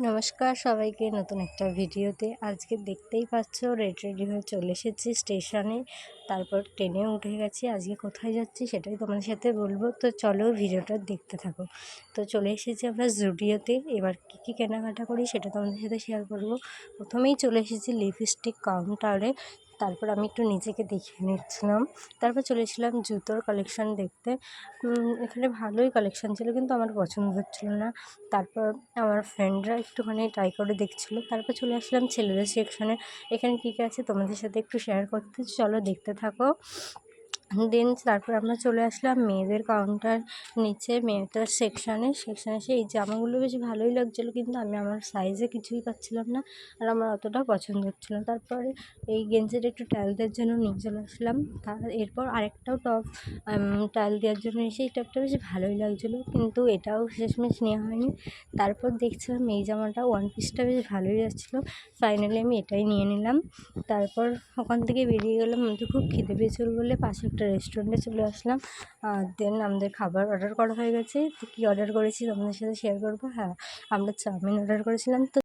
নমস্কার সবাইকে নতুন একটা ভিডিওতে। আজকে দেখতেই পাচ্ছ রেড রেডি হয়ে চলে এসেছি স্টেশনে তারপর ট্রেনে উঠে গেছি। আজকে কোথায় যাচ্ছি সেটাই তোমাদের সাথে বলব। তো চলো ভিডিওটা দেখতে থাকো। তো চলে এসেছি আমরা জুডিওতে এবার কী কী কেনাকাটা করি সেটা তোমাদের সাথে শেয়ার করব। প্রথমেই চলে এসেছি লিপস্টিক কাউন্টারে তারপর আমি একটু নিজেকে দেখিয়ে নিচ্ছিলাম। তারপর চলেছিলাম জুতোর কালেকশান দেখতে। এখানে ভালোই কালেকশান ছিল কিন্তু আমার পছন্দ হচ্ছিল না। তারপর আমার ফ্রেন্ডরা একটুখানি ট্রাই করে দেখছিলো। তারপর চলে আসলাম ছেলেদের সেকশনে এখানে কী কী আছে তোমাদের সাথে একটু শেয়ার করতে? চলো দেখতে থাকো। দেন তারপর আমরা চলে আসলাম মেয়েদের কাউন্টার নিচে মেয়েদের সেকশানে সেকশানে এসে এই জামাগুলো বেশ ভালোই লাগছিল, কিন্তু আমি আমার সাইজে কিছুই পাচ্ছিলাম না আর আমার অতটা পছন্দ হচ্ছিল না। তারপরে এই গেঞ্জিটা একটু টাইল দেওয়ার জন্য নিয়ে চলে আসলাম। তার এরপর আরেকটাও টপ টাইল দেওয়ার জন্য এসে এই টপটা বেশ ভালোই লাগছিল, কিন্তু এটাও শেষমেশ নেওয়া হয়নি। তারপর দেখছিলাম এই জামাটা ওয়ান পিসটা বেশ ভালোই যাচ্ছিল ফাইনালি আমি এটাই নিয়ে নিলাম। তারপর ওখান থেকে বেরিয়ে গেলাম আমাদের খুব খিদে পেয়েছিল বলে পাশে একটা রেস্টুরেন্টে চলে আসলাম। দেন আমাদের খাবার অর্ডার করা হয়ে গেছে। তো কী অর্ডার করেছি তোমাদের সাথে শেয়ার করব? হ্যাঁ আমরা চাউমিন অর্ডার করেছিলাম। তো